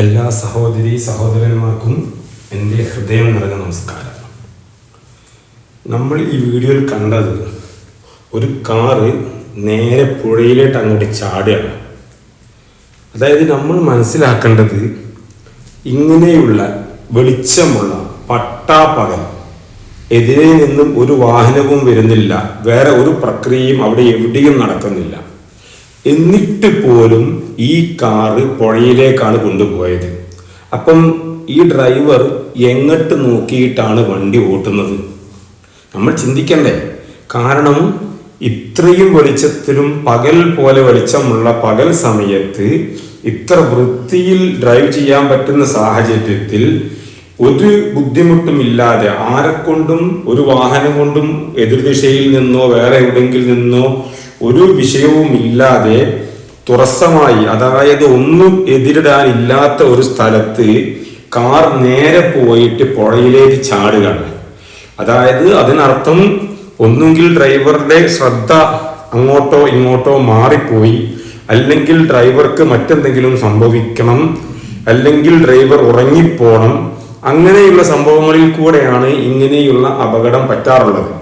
എല്ലാ സഹോദരി സഹോദരന്മാർക്കും എന്റെ ഹൃദയം നിറഞ്ഞ നമസ്കാരം. നമ്മൾ ഈ വീഡിയോയിൽ കണ്ടത് ഒരു കാറ് നേരെ പുഴയിലേട്ട് അങ്ങോട്ട് ചാടുകയാണ്. അതായത് നമ്മൾ മനസ്സിലാക്കേണ്ടത് ഇങ്ങനെയുള്ള വെളിച്ചമുള്ള പട്ടാപ്പകൽ എതിരെ നിന്നും ഒരു വാഹനവും വരുന്നില്ല. വേറെ ഒരു പ്രക്രിയയും അവിടെ എവിടെയും നടക്കുന്നില്ല. എന്നിട്ട് പോലും ഈ കാറ് പുഴയിലേക്കാണ് കൊണ്ടുപോയത്. അപ്പം ഈ ഡ്രൈവർ എങ്ങോട്ട് നോക്കിയിട്ടാണ് വണ്ടി ഓട്ടുന്നത്? നമ്മൾ ചിന്തിക്കണ്ടേ കാരണം ഇത്രയും വെളിച്ചത്തിലും പകൽ പോലെ വെളിച്ചമുള്ള പകൽ സമയത്ത് ഇത്ര വൃത്തിയിൽ ഡ്രൈവ് ചെയ്യാൻ പറ്റുന്ന സാഹചര്യത്തിൽ ഒരു ബുദ്ധിമുട്ടും ബുദ്ധിമുട്ടുമില്ലാതെ ആരെക്കൊണ്ടും ഒരു വാഹനം കൊണ്ടും എതിർദിശയിൽ നിന്നോ വേറെ എവിടെയെങ്കിലും നിന്നോ ഒരു വിഷയവും തുറസമായി അതായത് ഒന്നും എതിരിടാനില്ലാത്ത ഒരു സ്ഥലത്ത് കാർ നേരെ പോയിട്ട് പുഴയിലേക്ക് ചാടുകയാണ്. അതായത് അതിനർത്ഥം ഒന്നുകിൽ ഡ്രൈവറുടെ ശ്രദ്ധ അങ്ങോട്ടോ ഇങ്ങോട്ടോ മാറിപ്പോയി. അല്ലെങ്കിൽ ഡ്രൈവർക്ക് മറ്റെന്തെങ്കിലും സംഭവിക്കണം. അല്ലെങ്കിൽ ഡ്രൈവർ ഉറങ്ങിപ്പോണം. അങ്ങനെയുള്ള സംഭവങ്ങളിൽ കൂടെയാണ് ഇങ്ങനെയുള്ള അപകടം പറ്റാറുള്ളത്.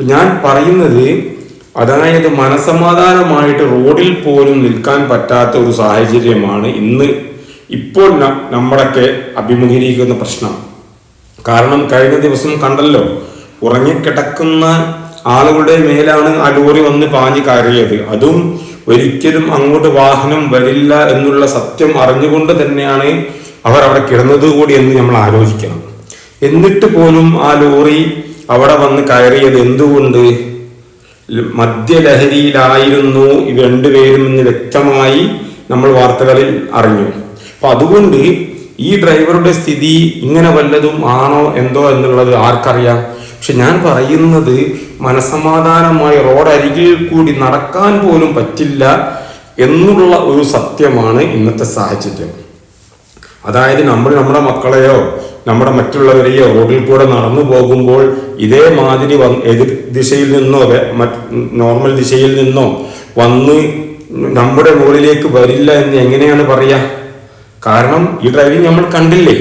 ഞാൻ പറയുന്നത് അതായത് മനസമാധാനമായിട്ട് റോഡിൽ പോലും നിൽക്കാൻ പറ്റാത്ത ഒരു സാഹചര്യമാണ് ഇന്ന് ഇപ്പോൾ നമ്മളൊക്കെ അഭിമുഖീകരിക്കുന്ന പ്രശ്നം. കാരണം കഴിഞ്ഞ ദിവസം കണ്ടല്ലോ ഉറങ്ങിക്കിടക്കുന്ന ആളുകളുടെ മേലാണ് ആ ലോറി വന്ന് പാഞ്ഞു കയറിയത്. അതും ഒരിക്കലും അങ്ങോട്ട് വാഹനം വരില്ല എന്നുള്ള സത്യം അറിഞ്ഞുകൊണ്ട് തന്നെയാണ് അവർ അവിടെ കിടന്നത് കൂടി എന്ന് നമ്മൾ ആലോചിക്കണം. എന്നിട്ട് പോലും ആ ലോറി അവിടെ വന്ന് കയറിയത് എന്തുകൊണ്ട്? മദ്യലഹരിയിലായിരുന്നു ഇവ രണ്ടുപേരും എന്ന് വ്യക്തമായി നമ്മൾ വാർത്തകളിൽ അറിഞ്ഞു. അപ്പൊ അതുകൊണ്ട് ഈ ഡ്രൈവറുടെ സ്ഥിതി ഇങ്ങനെ വല്ലതും ആണോ എന്തോ എന്നുള്ളത് ആർക്കറിയാം. പക്ഷെ ഞാൻ പറയുന്നത് മനസമാധാനമായി റോഡരികിൽ കൂടി നടക്കാൻ പോലും പറ്റില്ല എന്നുള്ള ഒരു സത്യമാണ് ഇന്നത്തെ സാഹചര്യം. അതായത് നമ്മൾ നമ്മുടെ മക്കളെയോ നമ്മുടെ മറ്റുള്ളവരെയോ റോഡിൽ കൂടെ നടന്നു പോകുമ്പോൾ ഇതേമാതിരി എതിർ ദിശയിൽ നിന്നോ നോർമൽ ദിശയിൽ നിന്നോ വന്ന് നമ്മുടെ മുകളിലേക്ക് വരില്ല എന്ന് എങ്ങനെയാണ് പറയുക കാരണം ഈ ഡ്രൈവിംഗ് നമ്മൾ കണ്ടില്ലേ?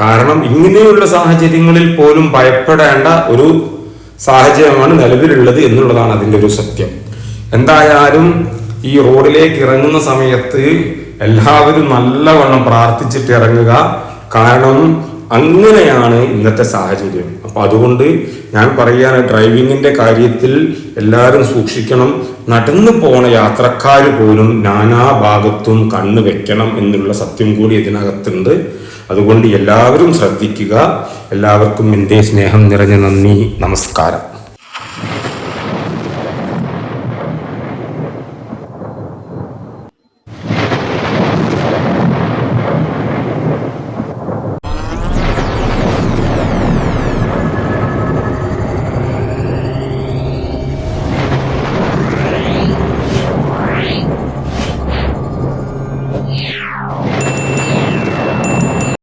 കാരണം ഇങ്ങനെയുള്ള സാഹചര്യങ്ങളിൽ പോലും ഭയപ്പെടേണ്ട ഒരു സാഹചര്യമാണ് നിലവിലുള്ളത് എന്നുള്ളതാണ് അതിന്റെ ഒരു സത്യം. എന്തായാലും ഈ റോഡിലേക്ക് ഇറങ്ങുന്ന സമയത്ത് എല്ലാവരും നല്ലവണ്ണം പ്രാർത്ഥിച്ചിട്ട് ഇറങ്ങുക. കാരണം അങ്ങനെയാണ് ഇന്നത്തെ സാഹചര്യം. അപ്പൊ അതുകൊണ്ട് ഞാൻ പറയുകയാണ് ഡ്രൈവിങ്ങിന്റെ കാര്യത്തിൽ എല്ലാവരും സൂക്ഷിക്കണം. നടന്നു പോണ യാത്രക്കാർ പോലും നാനാ ഭാഗത്തും കണ്ണു വെക്കണം എന്നുള്ള സത്യം കൂടി ഇതിനകത്തുണ്ട്. അതുകൊണ്ട് എല്ലാവരും ശ്രദ്ധിക്കുക. എല്ലാവർക്കും എന്റെ സ്നേഹം നിറഞ്ഞ നന്ദി. നമസ്കാരം.